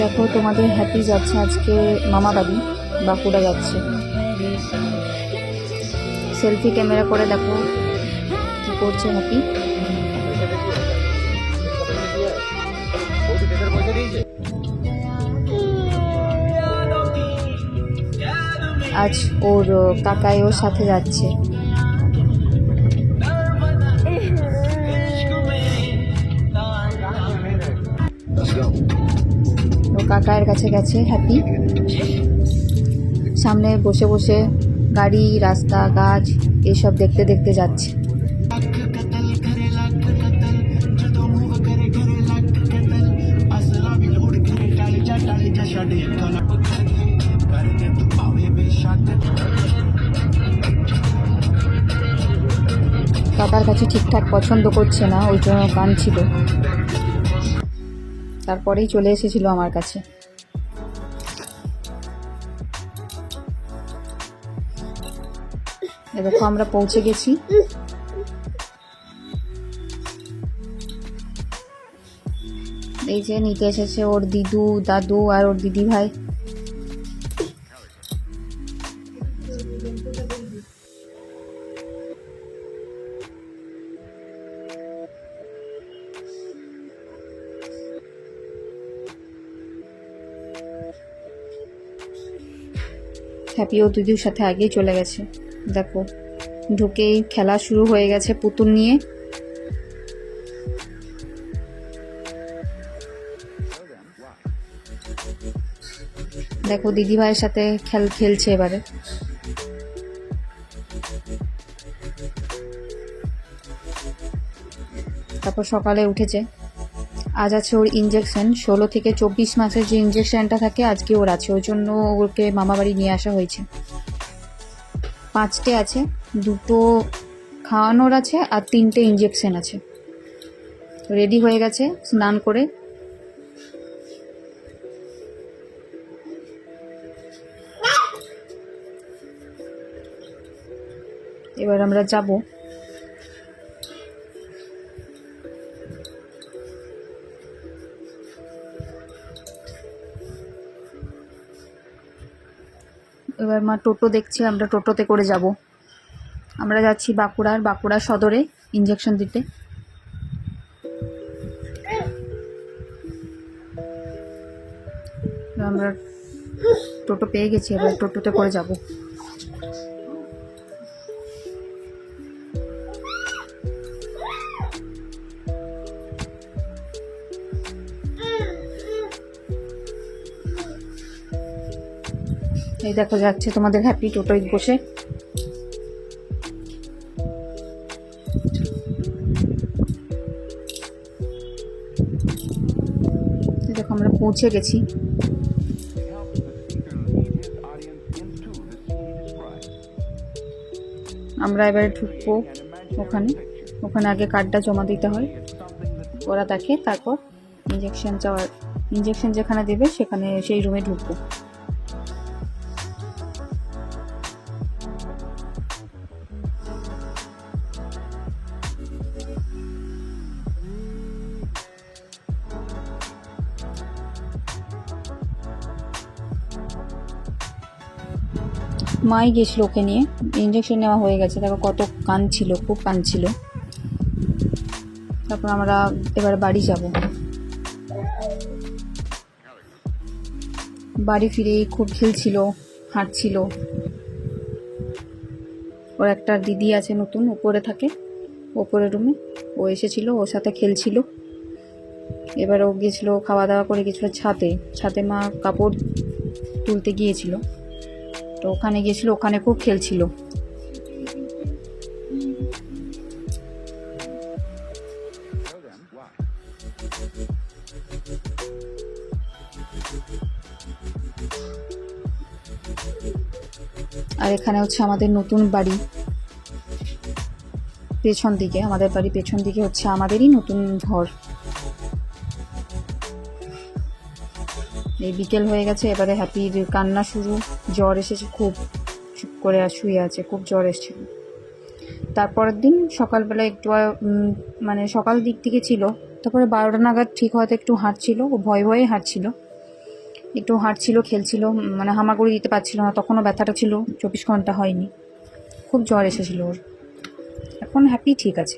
দেখো তোমাদের হ্যাপি যাচ্ছে আজকে মামা বাড়ি বাঁকুড়া যাচ্ছে। সেলফি ক্যামেরা করে দেখো কি করছে হ্যাপি। আজ ওর কাকাই ওর সাথে যাচ্ছে। ও কাকায়ের কাছে গেছে হ্যাপি সামনে বসে বসে গাড়ি, রাস্তা, গাছ এইসব দেখতে দেখতে যাচ্ছে। কাকার কাছে ঠিকঠাক পছন্দ করছে না, ওই জন্য কাঁদছিল। তারপরেই চলে এসেছিল আমার কাছে। দেখো, আমরা পৌঁছে গেছি। এই যে নিতে এসেছে ওর দিদু, দাদু আর ওর দিদি ভাই হ্যাপি ও দিদির সাথে আগেই চলে গেছে। দেখো, ঢুকেই খেলা শুরু হয়ে গেছে পুতুল নিয়ে। দেখো দিদি ভাইয়ের সাথে খেল খেলছে এবারে। তারপর সকালে উঠেছে। আজ আছে ওর ইঞ্জেকশন ষোলো থেকে চব্বিশ মাসের যে ইঞ্জেকশনটা থাকে, আজকে ওর আছে। ওই জন্য ওকে মামাবাড়ি নিয়ে আসা হয়েছে। পাঁচটে আছে। দুটো খাওয়ানোর আছে আর তিনটে ইঞ্জেকশন আছে। রেডি হয়ে গেছে, স্নান করে। এবার আমরা যাব। এবার মা টোটো দেখছি, আমরা টোটোতে করে যাব। আমরা যাচ্ছি বাঁকুড়ার বাঁকুড়া সদরে ইঞ্জেকশন দিতে। আমরা টোটো পেয়ে গেছি, এবার টোটোতে করে যাব। এই দেখো যাচ্ছে তোমাদের হ্যাপি টোটোয় বসে। দেখো আমরা পৌঁছে গেছি। আমরা এবারে ঢুকবো ওখানে। ওখানে আগে কার্ডটা জমা দিতে হয়। ওরা দেখে, তারপর ইঞ্জেকশন চাওয়ার ইঞ্জেকশন যেখানে দেবে, সেখানে সেই রুমে ঢুকবো। মাই গেছিল ওকে নিয়ে। ইঞ্জেকশন নেওয়া হয়ে গেছে। দেখো কত কাঁদছিল খুব কাঁদছিল তারপর আমরা এবার বাড়ি যাব। বাড়ি ফিরে খুব খেলছিল, হাঁটছিল। ওর একটা দিদি আছে নতুন উপরে থাকে, ওপরে রুমে ও এসেছিল, ওর সাথে খেলছিল। এবার ও গেছিল খাওয়া দাওয়া করে গেছিল ছাতে ছাদে মা কাপড় তুলতে গিয়েছিল। তো ওখানে গিয়েছিল, ওখানে খুব খেলছিল। আর এখানে হচ্ছে আমাদের নতুন বাড়ি। পেছন দিকে, আমাদের বাড়ি পেছন দিকে হচ্ছে আমাদেরই নতুন ঘর। এই বিকেল হয়ে গেছে, এবারে হ্যাপির কান্না শুরু। জ্বর এসেছে খুব, চুপ করে শুয়ে আছে, খুব জ্বর এসেছিল তারপরের দিন সকালবেলা একটু মানে সকাল দিক থেকে ছিল। তারপরে বারোটা নাগাদ ঠিক হয়তো একটু হাঁটছিল ও ভয়ে ভয়ে হাঁটছিল। একটু হাঁটছিল, খেলছিল মানে হামাগুড়ি দিতে পারছিল না, তখনও ব্যথাটা ছিল, চব্বিশ ঘণ্টা হয়নি। খুব জ্বর এসেছিল ওর। এখন হ্যাপি ঠিক আছে।